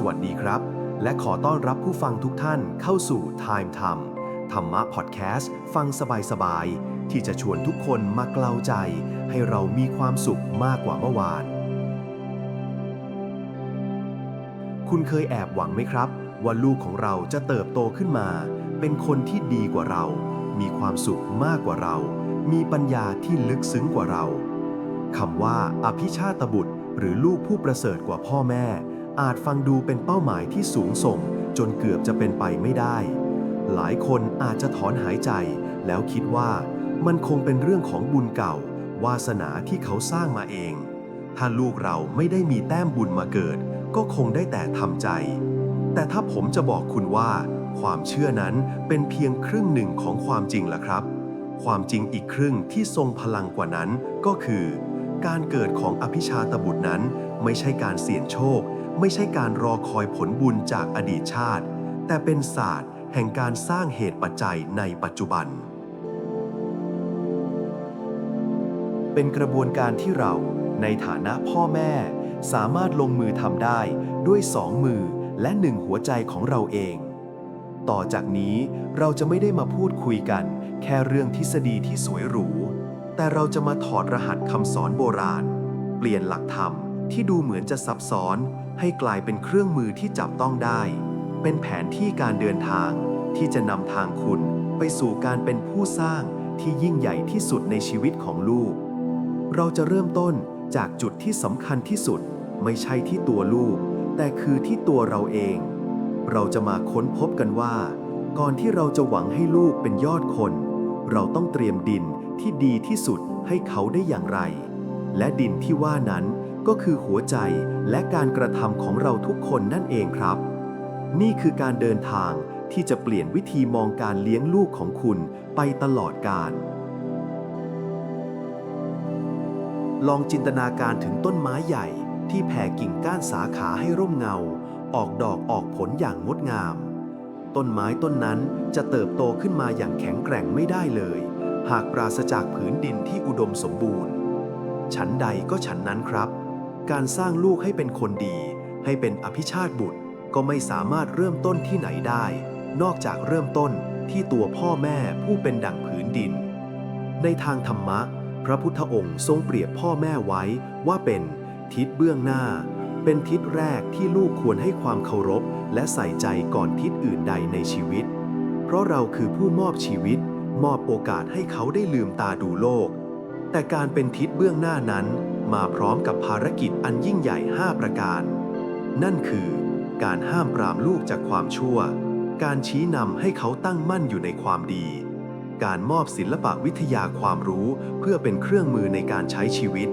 สวัสดีครับ และขอต้อนรับผู้ฟังทุกท่านเข้าสู่ Time ธรรมธรรมะพอดแคสต์ฟังสบายๆ ที่จะชวนทุกคนมาเกลาใจ ให้เรามีความสุขมากกว่าเมื่อวาน คุณเคยแอบหวังไหมครับ ว่าลูกของเราจะเติบโตขึ้นมา เป็นคนที่ดีกว่าเรา มีความสุขมากกว่าเรา มีปัญญาที่ลึกซึ้งกว่าเราคำว่าอภิชาตบุตร หรือลูกผู้ประเสริฐกว่าพ่อแม่ อาจฟังดูเป็นเป้าหมายที่สูงส่ง จนเกือบจะเป็นไปไม่ได้ หลายคนอาจจะถอนหายใจ แล้วคิดว่ามันคงเป็นเรื่องของบุญเก่า วาสนาที่เขาสร้างมาเอง ถ้าลูกเราไม่ได้มีแต้มบุญมาเกิด ก็คงได้แต่ทำใจ แต่ถ้าผมจะบอกคุณว่า ความเชื่อนั้นเป็นเพียงครึ่งหนึ่งของความจริงล่ะครับ ความจริงอีกครึ่งที่ทรงพลังกว่านั้นก็คือ การเกิดของอภิชาตบุตรนั้นไม่ใช่การเสี่ยงโชค ไม่ใช่การรอคอยผลบุญจากอดีตชาติ แต่เป็นศาสตร์แห่งการสร้างเหตุปัจจัยในปัจจุบัน เป็นกระบวนการที่เราในฐานะพ่อแม่ สามารถลงมือทำได้ด้วยสองมือและหนึ่งหัวใจของเราเอง ต่อจากนี้เราจะไม่ได้มาพูดคุยกัน แค่เรื่องทฤษฎีที่สวยหรู แต่เราจะมาถอดรหัสคำสอนโบราณ เปลี่ยนหลักธรรมที่ดูเหมือนจะซับซ้อน ให้กลายเป็นเครื่องมือที่จับต้องได้ เป็นแผนที่การเดินทางที่จะนำทางคุณไปสู่การเป็นผู้สร้างที่ยิ่งใหญ่ที่สุดในชีวิตของลูก เราจะเริ่มต้นจากจุดที่สำคัญที่สุด ไม่ใช่ที่ตัวลูก แต่คือที่ตัวเราเอง เราจะมาค้นพบกันว่า ก่อนที่เราจะหวังให้ลูกเป็นยอดคน เราต้องเตรียมดินที่ดีที่สุดให้เขาได้อย่างไร และดินที่ว่านั้น ก็คือหัวใจและการกระทำของเราทุกคนนั่นเองครับ นี่คือการเดินทางที่จะเปลี่ยนวิธีมองการเลี้ยงลูกของคุณไปตลอดกาลลองจินตนาการถึงต้นไม้ใหญ่ที่แผ่กิ่งก้านสาขาให้ร่มเงา ออกดอกออกผลอย่างงดงาม ต้นไม้ต้นนั้นจะเติบโตขึ้นมาอย่างแข็งแกร่งไม่ได้เลย หากปราศจากผืนดินที่อุดมสมบูรณ์ ฉันใดก็ฉันนั้นครับ การสร้างลูกให้เป็นคนดี ให้เป็นอภิชาติบุตร ก็ไม่สามารถเริ่มต้นที่ไหนได้ นอกจากเริ่มต้นที่ตัวพ่อแม่ผู้เป็นดั่งผืนดิน ในทางธรรมะ พระพุทธองค์ทรงเปรียบพ่อแม่ไว้ว่าเป็นทิศเบื้องหน้า เป็นทิศแรกที่ลูกควรให้ความเคารพ และใส่ใจก่อนทิศอื่นใดในชีวิต เพราะเราคือผู้มอบชีวิต มอบโอกาสให้เขาได้ลืมตาดูโลก แต่การเป็นทิศเบื้องหน้านั้นมาพร้อมกับภารกิจอันยิ่งใหญ่ 5 ประการ นั่นคือ การห้ามปรามลูกจากความชั่ว การชี้นำให้เขาตั้งมั่นอยู่ในความดี การมอบศิลปะวิทยาความรู้เพื่อเป็นเครื่องมือในการใช้ชีวิต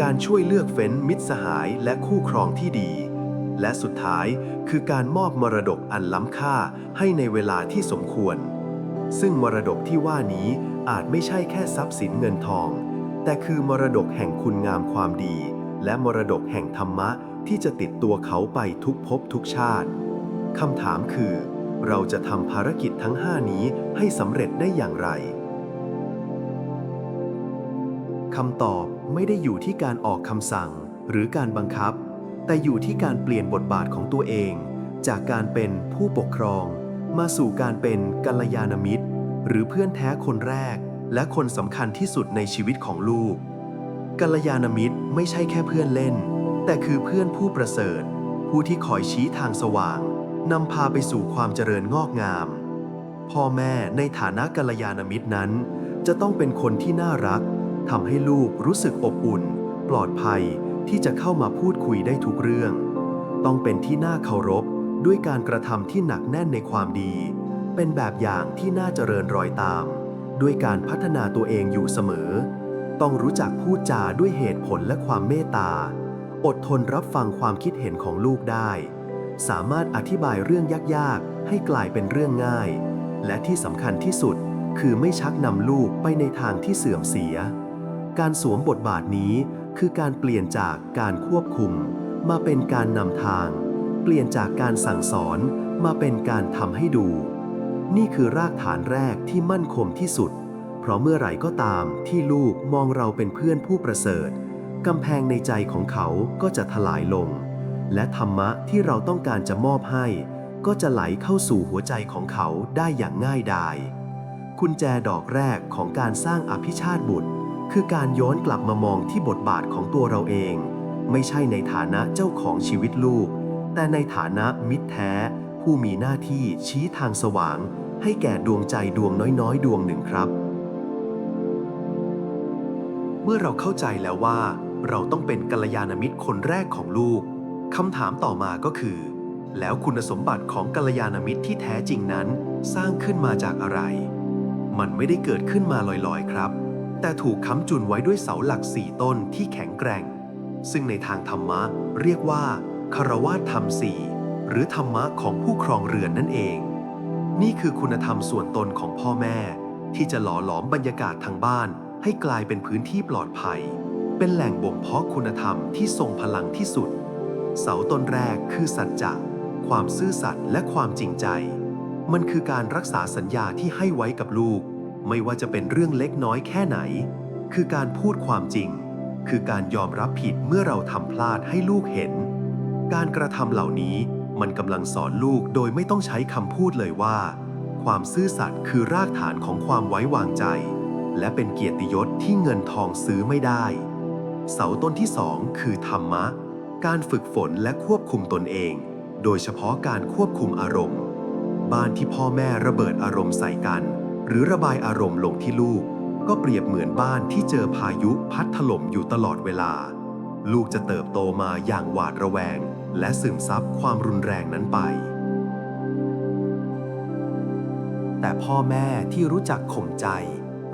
การช่วยเลือกเฟ้นมิตรสหายและคู่ครองที่ดี และสุดท้ายคือการมอบมรดกอันล้ำค่าให้ในเวลาที่สมควร ซึ่งมรดกที่ว่านี้ อาจไม่ใช่แค่ทรัพย์สินเงินทอง แต่คือมรดกแห่งคุณงามความดี และมรดกแห่งธรรมะที่จะติดตัวเขาไปทุกภพทุกชาติคำถามคือ เราจะทำภารกิจทั้ง5นี้ให้สำเร็จได้อย่างไรคำตอบไม่ได้อยู่ที่การออกคำสั่งหรือการบังคับ แต่อยู่ที่การเปลี่ยนบทบาทของตัวเอง จากการเป็นผู้ปกครอง มาสู่การเป็นกัลยาณมิตร หรือเพื่อนแท้คนแรก และคนสำคัญที่สุดในชีวิตของลูกกัลยาณมิตรไม่ใช่แค่เพื่อนเล่น แต่คือเพื่อนผู้ประเสริฐ ผู้ที่คอยชี้ทางสว่าง นำพาไปสู่ความเจริญงอกงาม พ่อแม่ในฐานะกัลยาณมิตรนั้น จะต้องเป็นคนที่น่ารักทำให้ลูกรู้สึกอบอุ่น ปลอดภัยที่จะเข้ามาพูดคุยได้ทุกเรื่อง ต้องเป็นที่น่าเคารพด้วยการกระทำที่หนักแน่นในความดี เป็นแบบอย่างที่น่าเจริญรอยตาม ด้วยการพัฒนาตัวเองอยู่เสมอ ต้องรู้จักพูดจาด้วยเหตุผลและความเมตตา อดทนรับฟังความคิดเห็นของลูกได้ สามารถอธิบายเรื่องยากๆ ให้กลายเป็นเรื่องง่าย และที่สำคัญที่สุดคือไม่ชักนำลูกไปในทางที่เสื่อมเสีย การสวมบทบาทนี้คือการเปลี่ยนจากการควบคุม มาเป็นการนำทาง เปลี่ยนจากการสั่งสอนมาเป็นการทำให้ดู นี่คือรากฐานแรกที่มั่นคงที่สุด เพราะเมื่อไหร่ก็ตามที่ลูกมองเราเป็นเพื่อนผู้ประเสริฐกำแพงในใจของเขาก็จะถลายลง และธรรมะที่เราต้องการจะมอบให้ ก็จะไหลเข้าสู่หัวใจของเขาได้อย่างง่ายดายกุญแจดอกแรกของการสร้างอภิชาติบุตร คือการย้อนกลับมามองที่บทบาทของตัวเราเอง ไม่ใช่ในฐานะเจ้าของชีวิตลูก แต่ในฐานะมิตรแท้ ผู้มีหน้าที่ชี้ทางสว่าง ให้แก่ดวงใจดวงน้อยๆ ดวงหนึ่งครับ เมื่อเราเข้าใจแล้วว่า เราต้องเป็นกัลยาณมิตรคนแรกของลูกคำถามต่อมาก็คือ แล้วคุณสมบัติของกัลยาณมิตรที่แท้จริงนั้นสร้างขึ้นมาจากอะไร มันไม่ได้เกิดขึ้นมาลอยๆครับ แต่ถูกค้ำจุนไว้ด้วยเสาหลักสี่ต้นที่แข็งแกร่ง ซึ่งในทางธรรมะเรียกว่าคารวะธรรมสี่ หรือธรรมะของผู้ครองเรือนนั่นเอง นี่คือคุณธรรมส่วนตนของพ่อแม่ ที่จะหล่อหลอมบรรยากาศทางบ้าน ให้กลายเป็นพื้นที่ปลอดภัย เป็นแหล่งบ่มเพาะคุณธรรมที่ทรงพลังที่สุด เสาต้นแรกคือสัจจะความซื่อสัตย์และความจริงใจ มันคือการรักษาสัญญาที่ให้ไว้กับลูก ไม่ว่าจะเป็นเรื่องเล็กน้อยแค่ไหน คือการพูดความจริง คือการยอมรับผิดเมื่อเราทำพลาดให้ลูกเห็น การกระทำเหล่านี้ มันกำลังสอนลูกโดยไม่ต้องใช้คำพูดเลยว่า ความซื่อสัตย์คือรากฐานของความไว้วางใจ และเป็นเกียรติยศที่เงินทองซื้อไม่ได้ เสาต้นที่สองคือธรรมะ การฝึกฝนและควบคุมตนเอง โดยเฉพาะการควบคุมอารมณ์ บ้านที่พ่อแม่ระเบิดอารมณ์ใส่กัน หรือระบายอารมณ์ลงที่ลูก ก็เปรียบเหมือนบ้านที่เจอพายุพัดถล่มอยู่ตลอดเวลา ลูกจะเติบโตมาอย่างหวาดระแวง และซึมซับความรุนแรงนั้นไป แต่พ่อแม่ที่รู้จักข่มใจ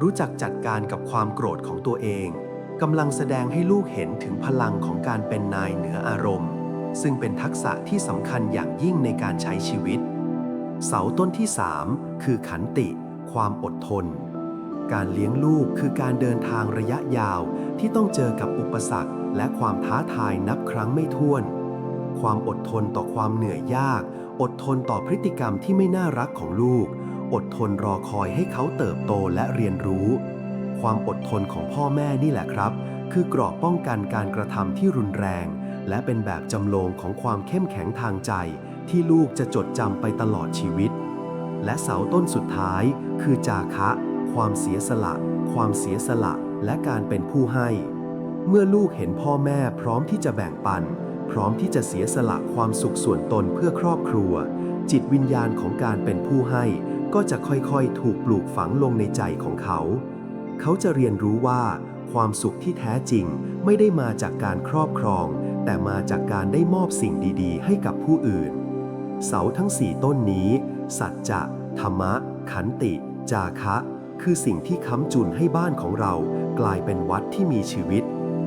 รู้จักจัดการกับความโกรธของตัวเองกำลังแสดงให้ลูกเห็นถึงพลังของการเป็นนายเหนืออารมณ์ ซึ่งเป็นทักษะที่สำคัญอย่างยิ่งในการใช้ชีวิต เสาต้นที่ 3 คือขันติ ความอดทน การเลี้ยงลูกคือการเดินทางระยะยาวที่ต้องเจอกับอุปสรรคและความท้าทายนับครั้งไม่ถ้วน ความอดทนต่อความเหนื่อยยาก อดทนต่อพฤติกรรมที่ไม่น่ารักของลูก อดทนรอคอยให้เขาเติบโตและเรียนรู้ ความอดทนของพ่อแม่นี่แหละครับ คือกรอบป้องกันการกระทำที่รุนแรง และเป็นแบบจำลองของความเข้มแข็งทางใจ ที่ลูกจะจดจำไปตลอดชีวิต และเสาต้นสุดท้าย คือจาคะ ความเสียสละ ความเสียสละ และการเป็นผู้ให้ เมื่อลูกเห็นพ่อแม่พร้อมที่จะแบ่งปัน ร้อมที่จะเสียสละความสุขส่วนตนเพื่อครอบครัว จิตวิญญาณของการเป็นผู้ให้ก็จะค่อยๆ ถูกปลูกฝังลงในใจของเขา เขาจะเรียนรู้ว่า ความสุขที่แท้จริงไม่ได้มาจากการครอบครอง แต่มาจากการได้มอบสิ่งดีๆ ให้กับผู้อื่น เสาทั้งสี่ต้นนี้ สัจจะธรรมะ ขันติ จาคะ คือสิ่งที่ค้ำจุนให้บ้านของเรา กลายเป็นวัดที่มีชีวิต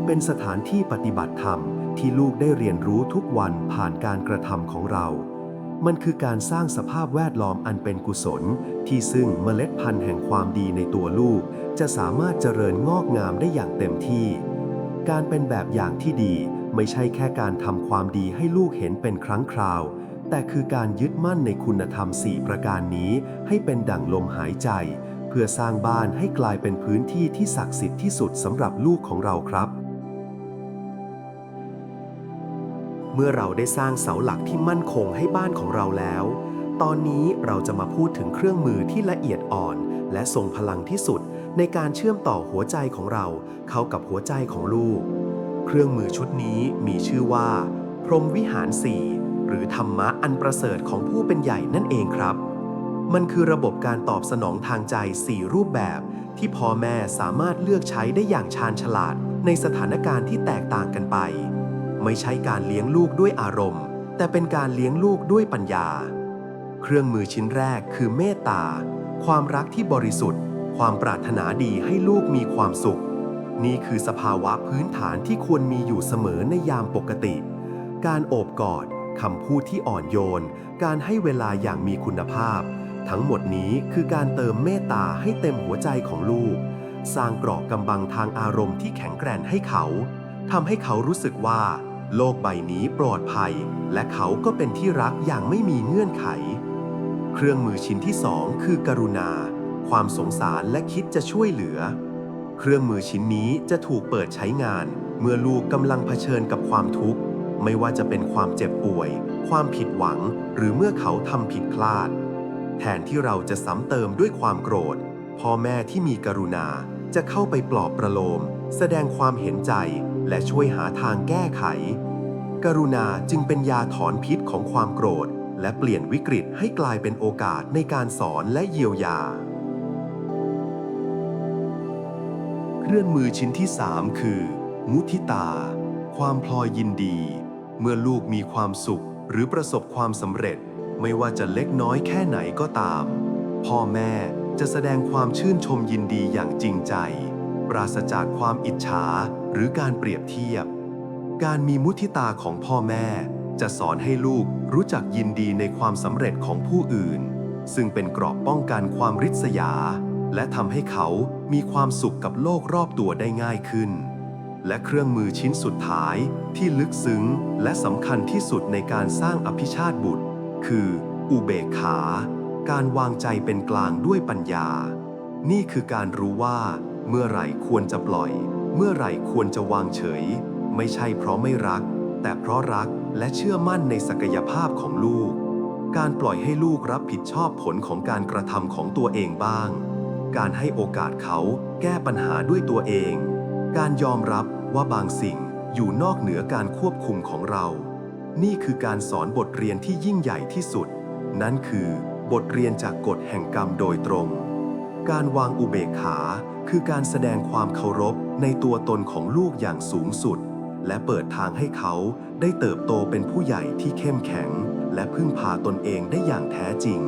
เป็นสถานที่ปฏิบัติธรรม ที่ลูกได้เรียนรู้ทุกวันผ่านการกระทำของเรา มันคือการสร้างสภาพแวดล้อมอันเป็นกุศล ที่ซึ่งเมล็ดพันธุ์แห่งความดีในตัวลูก จะสามารถเจริญงอกงามได้อย่างเต็มที่ การเป็นแบบอย่างที่ดีไม่ใช่แค่การทำความดีให้ลูกเห็นเป็นครั้งคราว แต่คือการยึดมั่นในคุณธรรม4ประการนี้ ให้เป็นดั่งลมหายใจ เพื่อสร้างบ้านให้กลายเป็นพื้นที่ที่ศักดิ์สิทธิ์ที่สุดสำหรับลูกของเราครับ เมื่อเราได้สร้างเสาหลักที่มั่นคงให้บ้านของเราแล้ว ตอนนี้เราจะมาพูดถึงเครื่องมือที่ละเอียดอ่อน และทรงพลังที่สุด ในการเชื่อมต่อหัวใจของเรา เข้ากับหัวใจของลูก เครื่องมือชุดนี้มีชื่อว่า พรหมวิหารสี่หรือธรรมะอันประเสริฐของผู้เป็นใหญ่นั่นเองครับ มันคือระบบการตอบสนองทางใจ 4 รูปแบบ ที่พ่อแม่สามารถเลือกใช้ได้อย่างชาญฉลาด ในสถานการณ์ที่แตกต่างกันไป ไม่ใช่การเลี้ยงลูกด้วยอารมณ์ แต่เป็นการเลี้ยงลูกด้วยปัญญา เครื่องมือชิ้นแรกคือเมตตา ความรักที่บริสุทธิ์ ความปรารถนาดีให้ลูกมีความสุข นี่คือสภาวะพื้นฐานที่ควรมีอยู่เสมอในยามปกติ การโอบกอดคำพูดที่อ่อนโยน การให้เวลาอย่างมีคุณภาพ ทั้งหมดนี้คือการเติมเมตตาให้เต็มหัวใจของลูก สร้างเกราะกำบังทางอารมณ์ที่แข็งแกร่งให้เขาทำให้เขารู้สึกว่า โลกใบนี้ปลอดภัย และเขาก็เป็นที่รักอย่างไม่มีเงื่อนไข เครื่องมือชิ้นที่สองคือกรุณา ความสงสารและคิดจะช่วยเหลือ เครื่องมือชิ้นนี้จะถูกเปิดใช้งาน เมื่อลูกกำลังเผชิญกับความทุกข์ ไม่ว่าจะเป็นความเจ็บป่วย ความผิดหวัง หรือเมื่อเขาทำผิดพลาด แทนที่เราจะซ้ำเติมด้วยความโกรธ พ่อแม่ที่มีกรุณาจะเข้าไปปลอบประโลม แสดงความเห็นใจ และช่วยหาทางแก้ไข กรุณาจึงเป็นยาถอนพิษของความโกรธ และเปลี่ยนวิกฤตให้กลายเป็นโอกาสในการสอนและเยียวยา เครื่องมือชิ้นที่ 3 คือ มุทิตา ความพลอยยินดี เมื่อลูกมีความสุขหรือประสบความสำเร็จ ไม่ว่าจะเล็กน้อยแค่ไหนก็ตาม พ่อแม่จะแสดงความชื่นชมยินดีอย่างจริงใจ ปราศจากความอิจฉา หรือการเปรียบเทียบ การมีมุทิตาของพ่อแม่ จะสอนให้ลูกรู้จักยินดีในความสำเร็จของผู้อื่น ซึ่งเป็นกราะป้องกันความริษยา และทำให้เขามีความสุขกับโลกรอบตัวได้ง่ายขึ้น และเครื่องมือชิ้นสุดท้ายที่ลึกซึ้งและสำคัญที่สุดในการสร้างอภิชาติบุตร คืออุเบกขา การวางใจเป็นกลางด้วยปัญญา นี่คือการรู้ว่าเมื่อไหร่ควรจะปล่อย เมื่อไหร่ควรจะวางเฉย ไม่ใช่เพราะไม่รัก แต่เพราะรักและเชื่อมั่นในศักยภาพของลูก การปล่อยให้ลูกรับผิดชอบผลของการกระทำของตัวเองบ้าง การให้โอกาสเขาแก้ปัญหาด้วยตัวเอง การยอมรับว่าบางสิ่งอยู่นอกเหนือการควบคุมของเรา นี่คือการสอนบทเรียนที่ยิ่งใหญ่ที่สุด นั่นคือบทเรียนจากกฎแห่งกรรมโดยตรง การวางอุเบกขา คือการแสดงความเคารพในตัวตนของลูกอย่างสูงสุด และเปิดทางให้เขาได้เติบโตเป็นผู้ใหญ่ที่เข้มแข็ง และพึ่งพาตนเองได้อย่างแท้จริง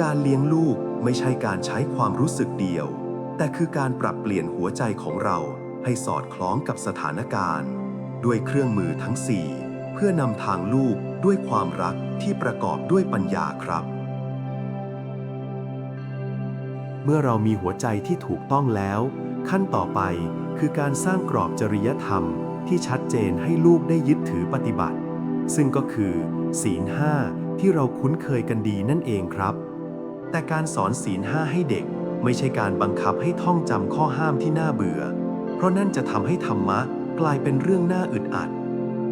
การเลี้ยงลูกไม่ใช่การใช้ความรู้สึกเดียว แต่คือการปรับเปลี่ยนหัวใจของเราให้สอดคล้องกับสถานการณ์ ด้วยเครื่องมือทั้ง 4 เพื่อนำทางลูกด้วยความรักที่ประกอบด้วยปัญญาครับ เมื่อเรามีหัวใจที่ถูกต้องแล้ว ขั้นต่อไปคือการสร้างกรอบจริยธรรมที่ชัดเจนให้ลูกได้ยึดถือปฏิบัติ ซึ่งก็คือ ศีลห้าที่เราคุ้นเคยกันดีนั่นเองครับ แต่การสอนศีลห้าให้เด็กไม่ใช่การบังคับให้ท่องจำข้อห้ามที่น่าเบื่อ เพราะนั่นจะทำให้ธรรมะกลายเป็นเรื่องน่าอึดอัด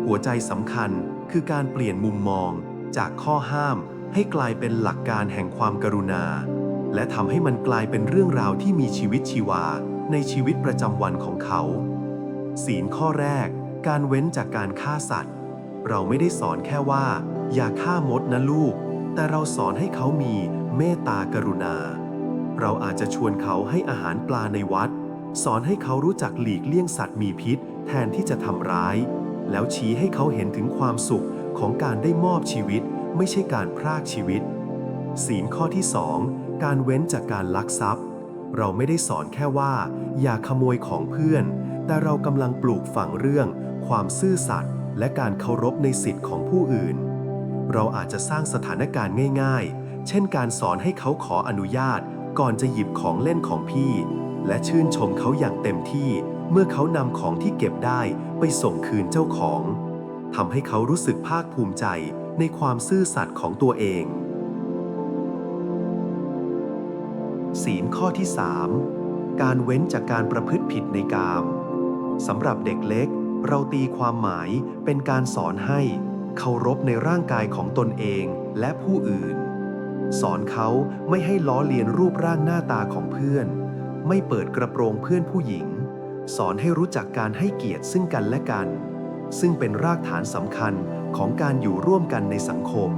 หัวใจสำคัญคือการเปลี่ยนมุมมอง จากข้อห้ามให้กลายเป็นหลักการแห่งความกรุณา และทำให้มันกลายเป็นเรื่องราวที่มีชีวิตชีวาในชีวิตประจำวันของเขา ศีลข้อแรก การเว้นจากการฆ่าสัตว์ เราไม่ได้สอนแค่ว่า อย่าฆ่ามดนะลูก แต่เราสอนให้เขามีเมตตากรุณา เราอาจจะชวนเขาให้อาหารปลาในวัด สอนให้เขารู้จักหลีกเลี่ยงสัตว์มีพิษ แทนที่จะทำร้าย แล้วชี้ให้เขาเห็นถึงความสุขของการได้มอบชีวิต ไม่ใช่การพรากชีวิต ศีลข้อที่สอง การเว้นจากการลักทรัพย์ เราไม่ได้สอนแค่ว่า อย่าขโมยของเพื่อน แต่เรากำลังปลูกฝังเรื่อง ความซื่อสัตย์และการเคารพในสิทธิ์ของผู้อื่น เราอาจจะสร้างสถานการณ์ง่าย ๆ เช่นการสอนให้เขาขออนุญาต ก่อนจะหยิบของเล่นของพี่ และชื่นชมเขาอย่างเต็มที่ เมื่อเขานำของที่เก็บได้ไปส่งคืนเจ้าของทำให้เขารู้สึกภาคภูมิใจในความซื่อสัตย์ของตัวเอง ศีลข้อที่ 3 การเว้นจากการประพฤติผิดในกามสำหรับเด็กเล็ก เราตีความหมายเป็นการสอนให้เคารพในร่างกายของตนเองและผู้อื่น สอนเขาไม่ให้ล้อเลียนรูปร่างหน้าตาของเพื่อน ไม่เปิดกระโปรงเพื่อนผู้หญิง สอนให้รู้จักการให้เกียรติซึ่งกันและกัน ซึ่งเป็นรากฐานสำคัญของการอยู่ร่วมกันในสังคม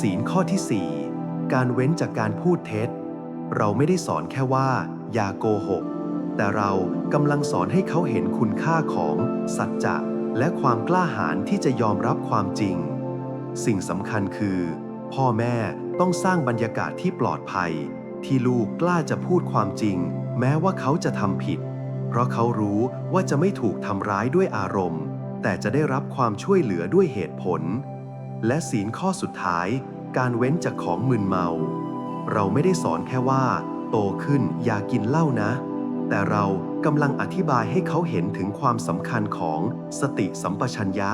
ศีลข้อที่ 4 การเว้นจากการพูดเท็จ เราไม่ได้สอนแค่ว่า อย่าโกหก แต่เรากำลังสอนให้เขาเห็นคุณค่าของสัจจะและความกล้าหาญที่จะยอมรับความจริง สิ่งสำคัญคือ พ่อแม่ต้องสร้างบรรยากาศที่ปลอดภัย ที่ลูกกล้าจะพูดความจริง แม้ว่าเขาจะทำผิด เพราะเขารู้ว่าจะไม่ถูกทำร้ายด้วยอารมณ์ แต่จะได้รับความช่วยเหลือด้วยเหตุผล และศีลข้อสุดท้าย การเว้นจากของมึนเมา เราไม่ได้สอนแค่ว่า โตขึ้นอย่ากินเหล้านะ แต่เรากำลังอธิบายให้เขาเห็นถึงความสำคัญของสติสัมปชัญญะ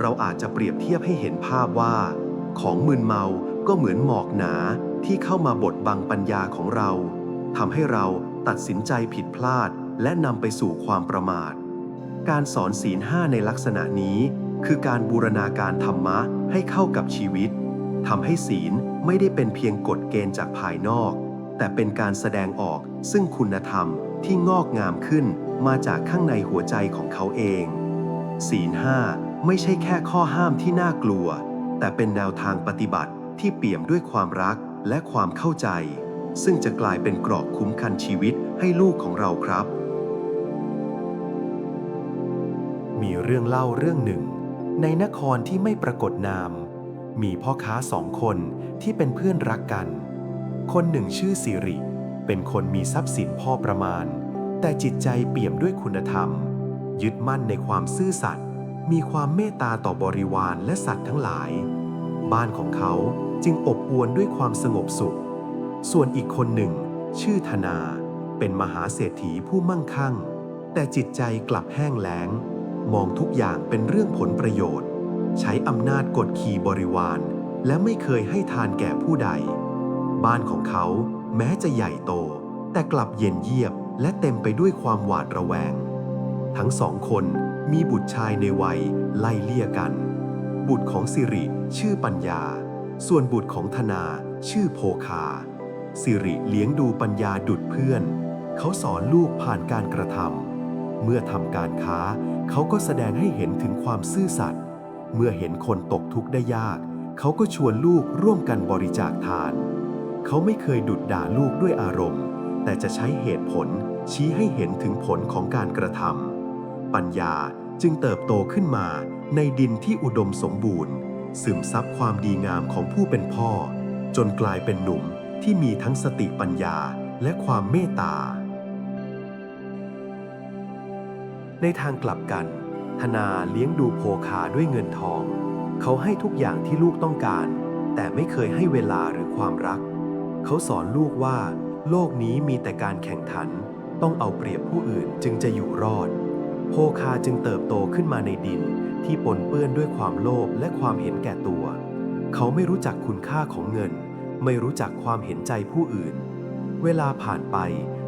เราอาจจะเปรียบเทียบให้เห็นภาพว่า ของมึนเมาก็เหมือนหมอกหนาที่เข้ามาบดบังปัญญาของเราทำให้เราตัดสินใจผิดพลาด และนำไปสู่ความประมาท การสอนศีลห้าในลักษณะนี้ คือการบูรณาการธรรมะให้เข้ากับชีวิตทำให้ศีล ไม่ได้เป็นเพียงกฎเกณฑ์จากภายนอก แต่เป็นการแสดงออกซึ่งคุณธรรมที่งอกงามขึ้นมาจากข้างในหัวใจของเขาเอง ศีลห้าไม่ใช่แค่ข้อห้ามที่น่ากลัว แต่เป็นแนวทางปฏิบัติที่เปี่ยมด้วยความรักและความเข้าใจ ซึ่งจะกลายเป็นเกราะคุ้มกันชีวิตให้ลูกของเราครับ มีเรื่องเล่าเรื่องหนึ่ง ในนครที่ไม่ปรากฏนาม มีพ่อค้าสองคนที่เป็นเพื่อนรักกัน คนหนึ่งชื่อสิริ เป็นคนมีทรัพย์สินพ่อประมาณ แต่จิตใจเปี่ยมด้วยคุณธรรม ยึดมั่นในความซื่อสัตย์มีความเมตตาต่อบริวารและสัตว์ทั้งหลาย บ้านของเขาจึงอบอวลด้วยความสงบสุข ส่วนอีกคนหนึ่ง ชื่อธนา เป็นมหาเศรษฐีผู้มั่งคั่ง แต่จิตใจกลับแห้งแล้ง มองทุกอย่างเป็นเรื่องผลประโยชน์ ใช้อำนาจกดขี่บริวาร และไม่เคยให้ทานแก่ผู้ใด บ้านของเขาแม้จะใหญ่โต แต่กลับเย็นเยียบและเต็มไปด้วยความหวาดระแวง ทั้งสองคนมีบุตรชายในวัยไล่เลี่ยกัน บุตรของสิริชื่อปัญญา ส่วนบุตรของธนาชื่อโพคา สิริเลี้ยงดูปัญญาดุดเพื่อน เขาสอนลูกผ่านการกระทำเมื่อทำการค้าเขาก็แสดงให้เห็นถึงความซื่อสัตย์ เมื่อเห็นคนตกทุกข์ได้ยาก เขาก็ชวนลูกร่วมกันบริจาคทาน เขาไม่เคยดุดด่าลูกด้วยอารมณ์ แต่จะใช้เหตุผลชี้ให้เห็นถึงผลของการกระทำปัญญาจึงเติบโตขึ้นมาในดินที่อุดมสมบูรณ์ ซึมซับความดีงามของผู้เป็นพ่อ จนกลายเป็นหนุ่มที่มีทั้งสติปัญญาและความเมตตา ในทางกลับกัน ธนาเลี้ยงดูโภคาด้วยเงินทอง เขาให้ทุกอย่างที่ลูกต้องการ แต่ไม่เคยให้เวลาหรือความรัก เขาสอนลูกว่า โลกนี้มีแต่การแข่งขัน ต้องเอาเปรียบผู้อื่นจึงจะอยู่รอดโภคาจึงเติบโตขึ้นมาในดินที่ปนเปื้อนด้วยความโลภและความเห็นแก่ตัว เขาไม่รู้จักคุณค่าของเงิน ไม่รู้จักความเห็นใจผู้อื่น เวลาผ่านไป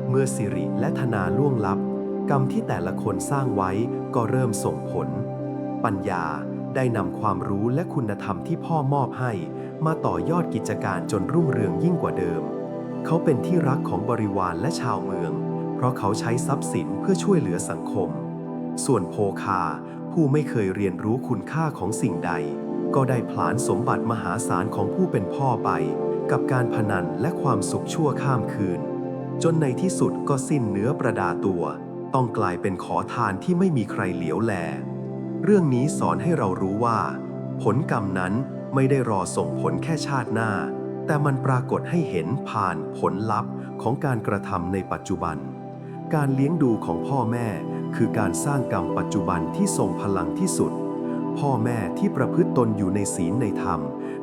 เมื่อสิริและธนาล่วงลับ กรรมที่แต่ละคนสร้างไว้ก็เริ่มส่งผล ปัญญาได้นำความรู้และคุณธรรมที่พ่อมอบให้ มาต่อยอดกิจการจนรุ่งเรืองยิ่งกว่าเดิม เขาเป็นที่รักของบริวารและชาวเมือง เพราะเขาใช้ทรัพย์สินเพื่อช่วยเหลือสังคม ส่วนโภคา ผู้ไม่เคยเรียนรู้คุณค่าของสิ่งใด ก็ได้ผลานสมบัติมหาศาลของผู้เป็นพ่อไป กับการพนันและความสุขชั่วข้ามคืน จนในที่สุดก็สิ้นเนื้อประดาตัว ต้องกลายเป็นขอทานที่ไม่มีใครเหลียวแล เรื่องนี้สอนให้เรารู้ว่า ผลกรรมนั้นไม่ได้รอส่งผลแค่ชาติหน้า แต่มันปรากฏให้เห็นผ่านผลลัพธ์ของการกระทำในปัจจุบัน การเลี้ยงดูของพ่อแม่คือการสร้างกรรมปัจจุบันที่ทรงพลังที่สุด พ่อแม่ที่ประพฤติตนอยู่ในศีลในธรรม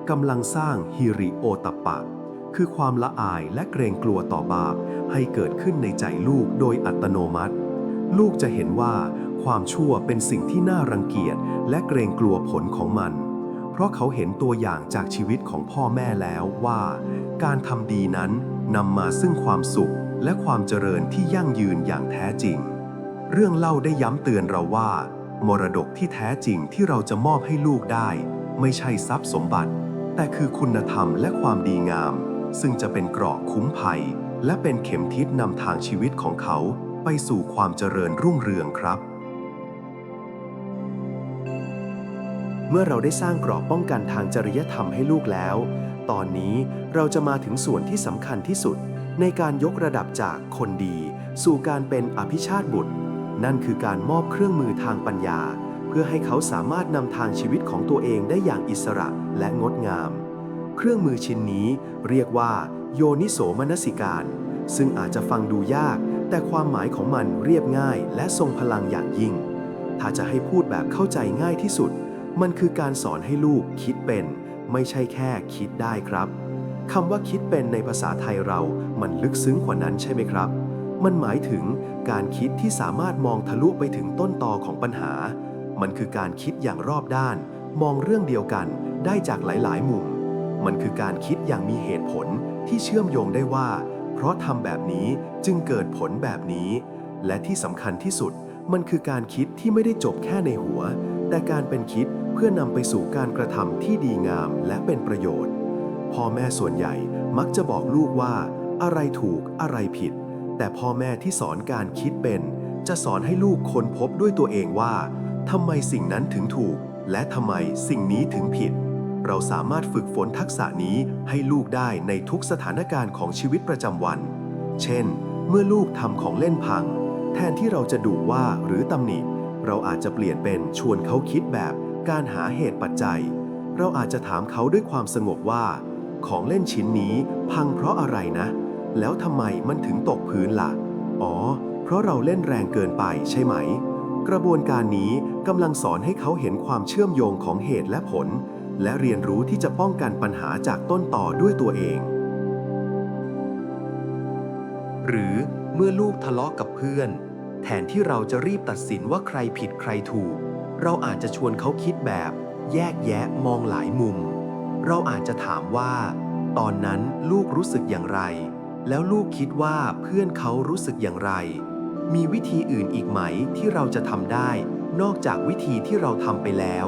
กำลังสร้างฮิริโอตปะคือความละอายและเกรงกลัวต่อบาปให้เกิดขึ้นในใจลูกโดยอัตโนมัติ ลูกจะเห็นว่าความชั่วเป็นสิ่งที่น่ารังเกียจและเกรงกลัวผลของมัน เพราะเขาเห็นตัวอย่างจากชีวิตของพ่อแม่แล้วว่า การทำดีนั้นนำมาซึ่งความสุขและความเจริญที่ยั่งยืนอย่างแท้จริง เรื่องเล่าได้ย้ำเตือนเราว่า มรดกที่แท้จริงที่เราจะมอบให้ลูกได้ ไม่ใช่ทรัพย์สมบัติ แต่คือคุณธรรมและความดีงาม ซึ่งจะเป็นเกราะคุ้มภัย และเป็นเข็มทิศนำทางชีวิตของเขา ไปสู่ความเจริญรุ่งเรืองครับ เมื่อเราได้สร้างกรอบป้องกันทางจริยธรรมให้ลูกแล้ว ตอนนี้เราจะมาถึงส่วนที่สำคัญที่สุด ในการยกระดับจากคนดี สู่การเป็นอภิชาติบุตร นั่นคือการมอบเครื่องมือทางปัญญา เพื่อให้เขาสามารถนำทางชีวิตของตัวเองได้อย่างอิสระและงดงาม เครื่องมือชิ้นนี้เรียกว่า โยนิโสมนสิการ ซึ่งอาจจะฟังดูยาก แต่ความหมายของมันเรียบง่ายและทรงพลังอย่างยิ่ง ถ้าจะให้พูดแบบเข้าใจง่ายที่สุด มันคือการสอนให้ลูกคิดเป็น ไม่ใช่แค่คิดได้ครับคำว่าคิดเป็นในภาษาไทยเรา มันลึกซึ้งกว่านั้นใช่ไหมครับ มันหมายถึงการคิดที่สามารถมองทะลุไปถึงต้นตอของปัญหา มันคือการคิดอย่างรอบด้าน มองเรื่องเดียวกันได้จากหลาย ๆ มุม มันคือการคิดอย่างมีเหตุผลที่เชื่อมโยงได้ว่า เพราะทำแบบนี้จึงเกิดผลแบบนี้ และที่สำคัญที่สุดมันคือการคิดที่ไม่ได้จบแค่ในหัว แต่การเป็นคิดเพื่อนำไปสู่การกระทำที่ดีงามและเป็นประโยชน์ พ่อแม่ส่วนใหญ่มักจะบอกลูกว่า อะไรถูกอะไรผิด แต่พ่อแม่ที่สอนการคิดเป็น จะสอนให้ลูกค้นพบด้วยตัวเองว่าทำไมสิ่งนั้นถึงถูก และทำไมสิ่งนี้ถึงผิด เราสามารถฝึกฝนทักษะนี้ให้ลูกได้ในทุกสถานการณ์ของชีวิตประจำวัน เช่น เมื่อลูกทำของเล่นพัง แทนที่เราจะดุว่าหรือตำหนิ เราอาจจะเปลี่ยนเป็นชวนเขาคิดแบบการหาเหตุปัจจัย เราอาจจะถามเขาด้วยความสงบว่า ของเล่นชิ้นนี้พังเพราะอะไรนะ แล้วทำไมมันถึงตกพื้นล่ะ อ๋อ เพราะเราเล่นแรงเกินไปใช่ไหม กระบวนการนี้กำลังสอนให้เขาเห็นความเชื่อมโยงของเหตุและผล และเรียนรู้ที่จะป้องกันปัญหาจากต้นต่อด้วยตัวเอง หรือเมื่อลูกทะเลาะกับเพื่อน แทนที่เราจะรีบตัดสินว่าใครผิดใครถูก เราอาจจะชวนเขาคิดแบบ แยกแยะมองหลายมุม เราอาจจะถามว่า ตอนนั้นลูกรู้สึกอย่างไร แล้วลูกคิดว่าเพื่อนเขารู้สึกอย่างไร มีวิธีอื่นอีกไหมที่เราจะทำได้ นอกจากวิธีที่เราทำไปแล้ว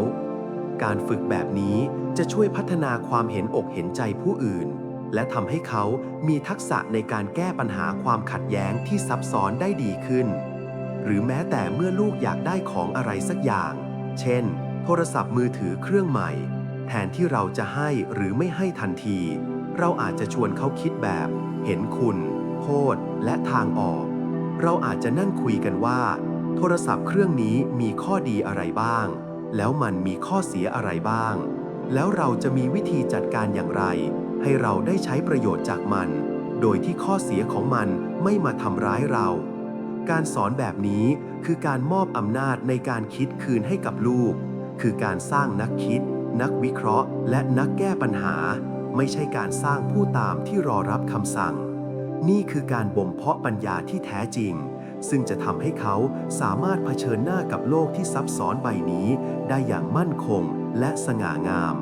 การฝึกแบบนี้จะช่วยพัฒนาความเห็นอกเห็นใจผู้อื่น และทำให้เขามีทักษะในการแก้ปัญหาความขัดแย้งที่ซับซ้อนได้ดีขึ้น หรือแม้แต่เมื่อลูกอยากได้ของอะไรสักอย่าง เช่น โทรศัพท์มือถือเครื่องใหม่ แทนที่เราจะให้หรือไม่ให้ทันที เราอาจจะชวนเขาคิดแบบ เห็นคุณโทษและทางออก เราอาจจะนั่งคุยกันว่า โทรศัพท์เครื่องนี้มีข้อดีอะไรบ้าง แล้วมันมีข้อเสียอะไรบ้าง แล้วเราจะมีวิธีจัดการอย่างไร ให้เราได้ใช้ประโยชน์จากมัน โดยที่ข้อเสียของมันไม่มาทำร้ายเรา การสอนแบบนี้คือการมอบอำนาจในการคิดคืนให้กับลูก คือการสร้างนักคิด นักวิเคราะห์ และนักแก้ปัญหา ไม่ใช่การสร้างผู้ตามที่รอรับคำสั่ง นี่คือการบ่มเพาะปัญญาที่แท้จริง ซึ่งจะทำให้เขาสามารถเผชิญหน้ากับโลกที่ซับซ้อนใบนี้ได้อย่างมั่นคงและสง่างาม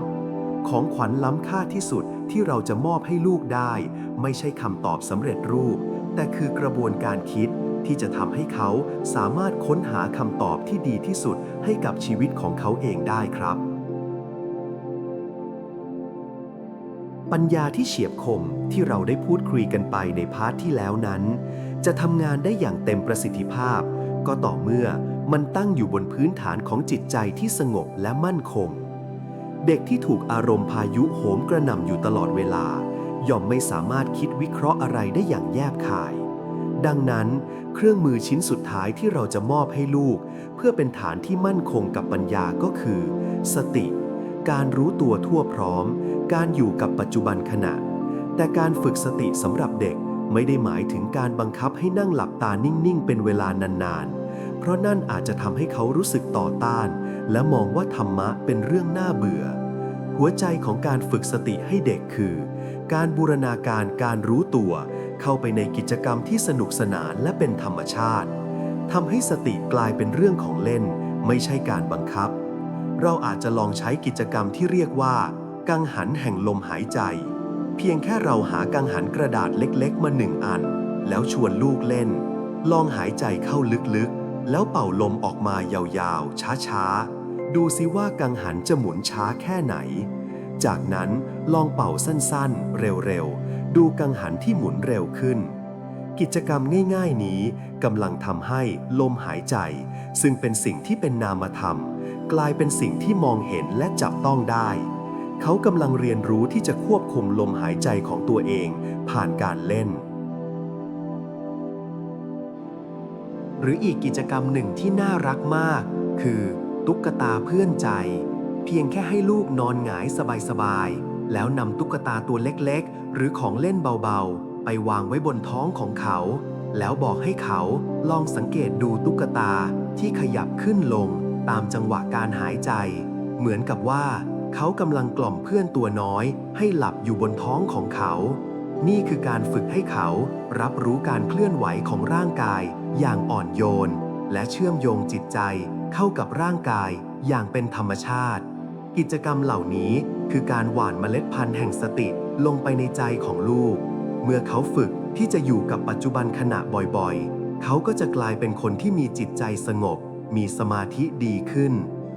ของขวัญล้ำค่าที่สุดที่เราจะมอบให้ลูกได้ ไม่ใช่คำตอบสำเร็จรูป แต่คือกระบวนการคิดที่จะทำให้เขาสามารถค้นหาคำตอบที่ดีที่สุดให้กับชีวิตของเขาเองได้ครับ ปัญญาที่เฉียบคมที่เราได้พูดคุยกันไปในพาร์ทที่แล้วนั้น จะทำงานได้อย่างเต็มประสิทธิภาพ ก็ต่อเมื่อมันตั้งอยู่บนพื้นฐานของจิตใจที่สงบและมั่นคง เด็กที่ถูกอารมณ์พายุโหมกระหน่ำอยู่ตลอดเวลา ย่อมไม่สามารถคิดวิเคราะห์อะไรได้อย่างแยบคาย ดังนั้น เครื่องมือชิ้นสุดท้ายที่เราจะมอบให้ลูก เพื่อเป็นฐานที่มั่นคงกับปัญญาก็คือ สติ การรู้ตัวทั่วพร้อม การอยู่กับปัจจุบันขณะ แต่การฝึกสติสำหรับเด็ก ไม่ได้หมายถึงการบังคับให้นั่งหลับตานิ่งๆ เป็นเวลานานๆ เพราะนั่นอาจจะทำให้เขารู้สึกต่อต้าน และมองว่าธรรมะเป็นเรื่องน่าเบื่อ หัวใจของการฝึกสติให้เด็กคือ การบูรณาการการรู้ตัว เข้าไปในกิจกรรมที่สนุกสนานและเป็นธรรมชาติทำให้สติกลายเป็นเรื่องของเล่น ไม่ใช่การบังคับ เราอาจจะลองใช้กิจกรรมที่เรียกว่า กังหันแห่งลมหายใจ เพียงแค่เราหากังหันกระดาษเล็กๆ มาหนึ่งอัน แล้วชวนลูกเล่น ลองหายใจเข้าลึกๆ แล้วเป่าลมออกมายาวๆ ช้าๆ ดูซิว่ากังหันจะหมุนช้าแค่ไหน จากนั้นลองเป่าสั้นๆ เร็วๆ ดูกังหันที่หมุนเร็วขึ้น กิจกรรมง่ายๆนี้กำลังทำให้ลมหายใจ ซึ่งเป็นสิ่งที่เป็นนามธรรม กลายเป็นสิ่งที่มองเห็นและจับต้องได้ เขากำลังเรียนรู้ที่จะควบคุมลมหายใจของตัวเองผ่านการเล่น หรืออีกกิจกรรมหนึ่งที่น่ารักมาก คือตุ๊กตาเพื่อนใจ เพียงแค่ให้ลูกนอนหงายสบายๆ แล้วนำตุ๊กตาตัวเล็กๆ หรือของเล่นเบาๆ ไปวางไว้บนท้องของเขา แล้วบอกให้เขาลองสังเกตดูตุ๊กตาที่ขยับขึ้นลงตามจังหวะการหายใจ เหมือนกับว่า เขากำลังกล่อมเพื่อนตัวน้อย ให้หลับอยู่บนท้องของเขา นี่คือการฝึกให้เขารับรู้การเคลื่อนไหวของร่างกาย อย่างอ่อนโยน และเชื่อมโยงจิตใจเข้ากับร่างกายอย่างเป็นธรรมชาติ กิจกรรมเหล่านี้คือการหว่านเมล็ดพันธุ์แห่งสติลงไปในใจของลูก เมื่อเขาฝึกที่จะอยู่กับปัจจุบันขณะบ่อยๆ เขาก็จะกลายเป็นคนที่มีจิตใจสงบ มีสมาธิดีขึ้น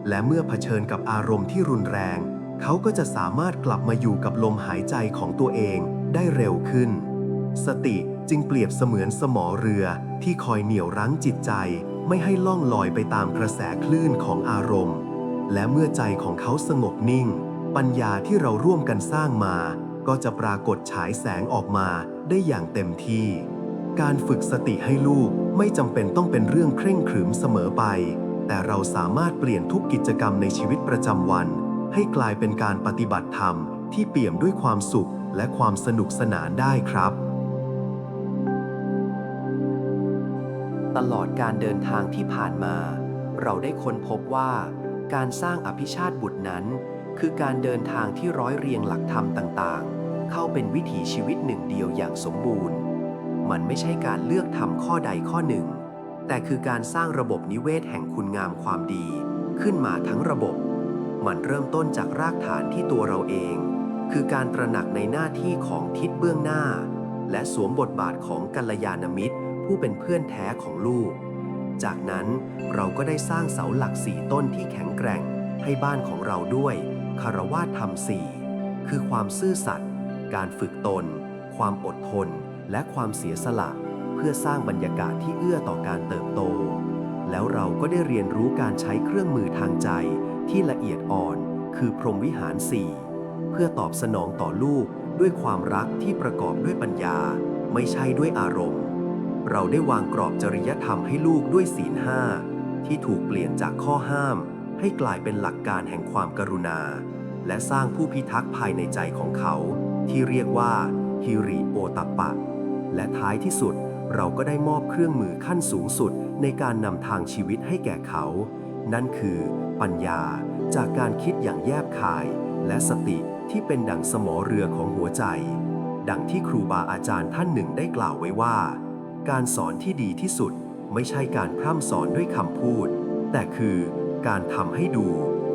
และเมื่อเผชิญกับอารมณ์ที่รุนแรง เขาก็จะสามารถกลับมาอยู่กับลมหายใจของตัวเองได้เร็วขึ้น สติจึงเปรียบเสมือนสมอเรือที่คอยเหนี่ยวรั้งจิตใจ ไม่ให้ล่องลอยไปตามกระแสคลื่นของอารมณ์ และเมื่อใจของเขาสงบนิ่ง ปัญญาที่เราร่วมกันสร้างมา ก็จะปรากฏฉายแสงออกมาได้อย่างเต็มที่ การฝึกสติให้ลูกไม่จำเป็นต้องเป็นเรื่องเคร่งขรึมเสมอไป แต่เราสามารถเปลี่ยนทุกกิจกรรมในชีวิตประจำวัน ให้กลายเป็นการปฏิบัติธรรมที่เปี่ยมด้วยความสุขและความสนุกสนานได้ครับ ตลอดการเดินทางที่ผ่านมา เราได้ค้นพบว่า การสร้างอภิชาติบุตรนั้น คือการเดินทางที่ร้อยเรียงหลักธรรมต่างๆ เข้าเป็นวิถีชีวิตหนึ่งเดียวอย่างสมบูรณ์ มันไม่ใช่การเลือกทำข้อใดข้อหนึ่ง แต่คือการสร้างระบบนิเวศแห่งคุณงามความดี ขึ้นมาทั้งระบบ มันเริ่มต้นจากรากฐานที่ตัวเราเอง คือการตระหนักในหน้าที่ของทิศเบื้องหน้า และสวมบทบาทของกัลยาณมิตร ผู้เป็นเพื่อนแท้ของลูก จากนั้นเราก็ได้สร้างเสาหลักสี่ต้นที่แข็งแกร่ง ให้บ้านของเราด้วยคารวะธรรมสี่คือความซื่อสัตย์การฝึกตน ความอดทน และความเสียสละ เพื่อสร้างบรรยากาศที่เอื้อต่อการเติบโต แล้วเราก็ได้เรียนรู้การใช้เครื่องมือทางใจที่ละเอียดอ่อน คือพรหมวิหารสี่เพื่อตอบสนองต่อลูกด้วยความรักที่ประกอบด้วยปัญญา ไม่ใช่ด้วยอารมณ์ เราได้วางกรอบจริยธรรมให้ลูกด้วยศีลห้าที่ถูกเปลี่ยนจากข้อห้าม ให้กลายเป็นหลักการแห่งความกรุณา และสร้างผู้พิทักษ์ภายในใจของเขา ที่เรียกว่าฮิริโอตัปปะ และท้ายที่สุด เราก็ได้มอบเครื่องมือขั้นสูงสุดในการนำทางชีวิตให้แก่เขา นั่นคือปัญญาจากการคิดอย่างแยบคาย และสติที่เป็นดั่งสมอเรือของหัวใจ ดังที่ครูบาอาจารย์ท่านหนึ่งได้กล่าวไว้ว่า การสอนที่ดีที่สุดไม่ใช่การพร่ำสอนด้วยคำพูด แต่คือการทำให้ดู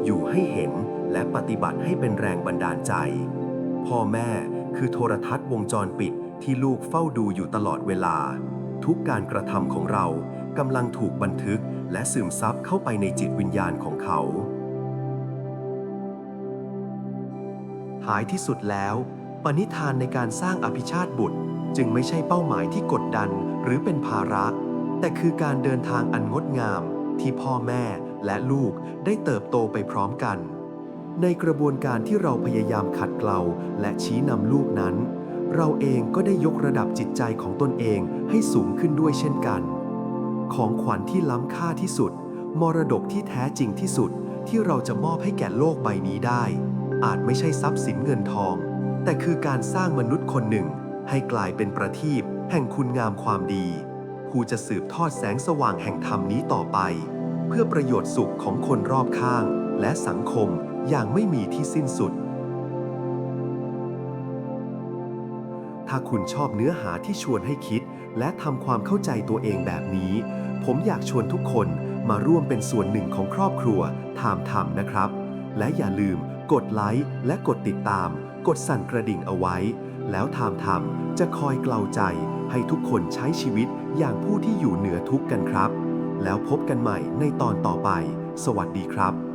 อยู่ให้เห็น และปฏิบัติให้เป็นแรงบันดาลใจ พ่อแม่คือโทรทัศน์วงจรปิด ที่ลูกเฝ้าดูอยู่ตลอดเวลา ทุกการกระทำของเรากำลังถูกบันทึกและซึมซับเข้าไปในจิตวิญญาณของเขา ท้ายที่สุดแล้ว ปณิธานในการสร้างอภิชาติบุตรจึงไม่ใช่เป้าหมายที่กดดันหรือเป็นภาระ แต่คือการเดินทางอันงดงาม ที่พ่อแม่และลูกได้เติบโตไปพร้อมกัน ในกระบวนการที่เราพยายามขัดเกลาและชี้นำลูกนั้น เราเองก็ได้ยกระดับจิตใจของตนเองให้สูงขึ้นด้วยเช่นกัน ของขวัญที่ล้ำค่าที่สุด มรดกที่แท้จริงที่สุดที่เราจะมอบให้แก่โลกใบนี้ได้ อาจไม่ใช่ทรัพย์สินเงินทอง แต่คือการสร้างมนุษย์คนหนึ่ง ให้กลายเป็นประทีปแห่งคุณงามความดี ผู้จะสืบทอดแสงสว่างแห่งธรรมนี้ต่อไป เพื่อประโยชน์สุขของคนรอบข้าง และสังคมอย่างไม่มีที่สิ้นสุด ถ้าคุณชอบเนื้อหาที่ชวนให้คิด และทำความเข้าใจตัวเองแบบนี้ ผมอยากชวนทุกคนมาร่วมเป็นส่วนหนึ่งของครอบครัวถามธรรมนะครับ และอย่าลืมกดไลค์และกดติดตาม กดสั่นกระดิ่งเอาไว้ แล้วถามธรรมจะคอยเกลาใจ ให้ทุกคนใช้ชีวิตอย่างผู้ที่อยู่เหนือทุกข์กันครับ แล้วพบกันใหม่ในตอนต่อไป สวัสดีครับ